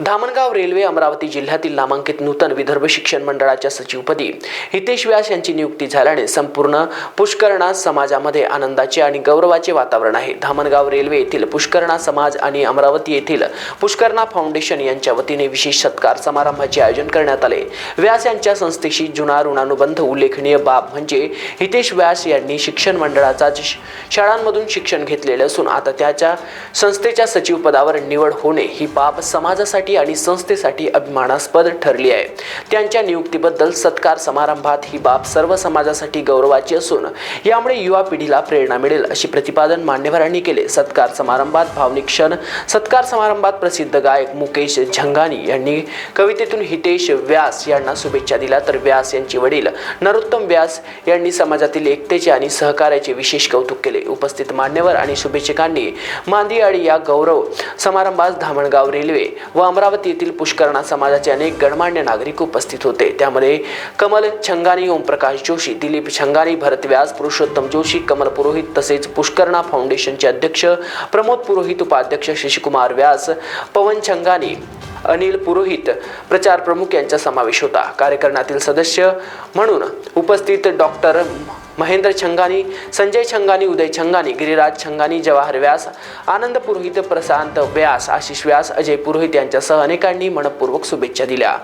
Dhamangaon railway Amravati जिल्ह्यातील नामांकित नूतन विदर्भ शिक्षण मंडळाच्या सचिवपदी हितेश व्यास यांची नियुक्ती झाल्याने संपूर्ण पुष्करणा समाजामध्ये आनंदाचे आणि गौरवाचे वातावरण आहे. धामणगाव रेल्वे येथील पुष्करणा समाज आणि अमरावती येथील पुष्करणा फाउंडेशन यांच्या वतीने विशेष सत्कार समारंभाचे आयोजन करण्यात आले. व्यास यांच्या संस्थेशी जुना ऋणानुबंध उल्लेखनीय बाब म्हणजे हितेश व्यास यांनी शिक्षण मंडळाचा श- शाळांमधून शिक्षण घेतलेले असून आता त्याच्या संस्थेच्या सचिवपदावर निवड होणे ही बाब समाजासाठी आणि संस्थेसाठी अभिमानास्पद ठरली आहे. त्यांच्या नियुक्तीबद्दल सत्कार समारंभात ही बाब सर्व समाजासाठी गौरवाची असून यामुळे युवा पिढीला प्रेरणा मिळेल अशी प्रतिपादन मान्यवरांनी केले. सत्कार समारंभात भावनिक क्षण सत्कार समारंभात प्रसिद्ध गायक मुकेश झंगानी यांनी कवितेतून हितेश व्यास यांना शुभेच्छा दिल्या. तर व्यास यांचे वडील नरोत्तम व्यास यांनी समाजातील एकतेचे आणि सहकार्याचे विशेष कौतुक केले. उपस्थित मान्यवर आणि शुभेच्छकांनी मांदियाळी या गौरव समारंभास धामणगाव रेल्वे व अमरावती येथील पुष्करणा समाजाचे अनेक गणमान्य नागरिक उपस्थित होते. त्यामध्ये कमल छंगानी ओमप्रकाश जोशी दिलीप छंगानी भरत व्यास पुरुषोत्तम जोशी कमल पुरोहित तसेच पुष्करणा फाउंडेशनचे अध्यक्ष प्रमोद पुरोहित उपाध्यक्ष शशिकुमार व्यास पवन छंगानी अनिल पुरोहित प्रचार प्रमुख यांचा समावेश होता. कार्यक्रमातील सदस्य म्हणून उपस्थित डॉक्टर महेंद्र छंगानी संजय छंगानी उदय छंगानी गिरिराज छंगानी जवाहर व्यास आनंद पुरोहित प्रशांत व्यास आशिष व्यास अजय पुरोहित यांच्यासह अनेकांनी मनपूर्वक शुभेच्छा दिल्या.